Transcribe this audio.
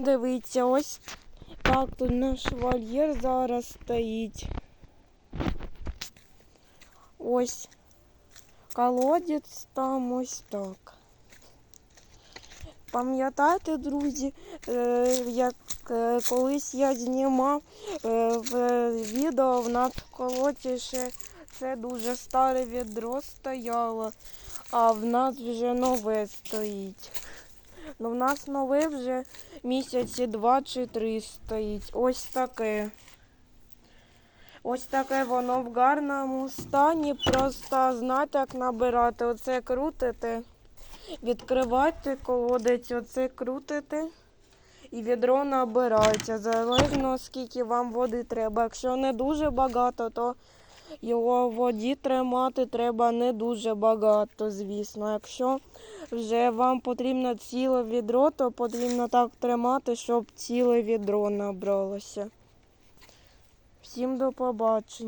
Дивіться, ось так тут наш вольєр зараз стоїть. Ось колодець там ось так. Пам'ятаєте, друзі, е, як е, колись я знімав е, відео, в нас в колодці ще це дуже старе відро стояло, а в нас вже нове стоїть. Ну, в нас нове вже місяці два чи три стоїть. Ось таке. Ось таке воно в гарному стані. Просто знаєте, як набирати. Оце крутите, відкривайте колодець, оце крутите. І відро набирається. Залежно скільки вам води треба. Якщо не дуже багато, то його в воді тримати треба не дуже багато, звісно. Якщо вже вам потрібно ціле відро, то потрібно так тримати, щоб ціле відро набралося. Всім до побачення.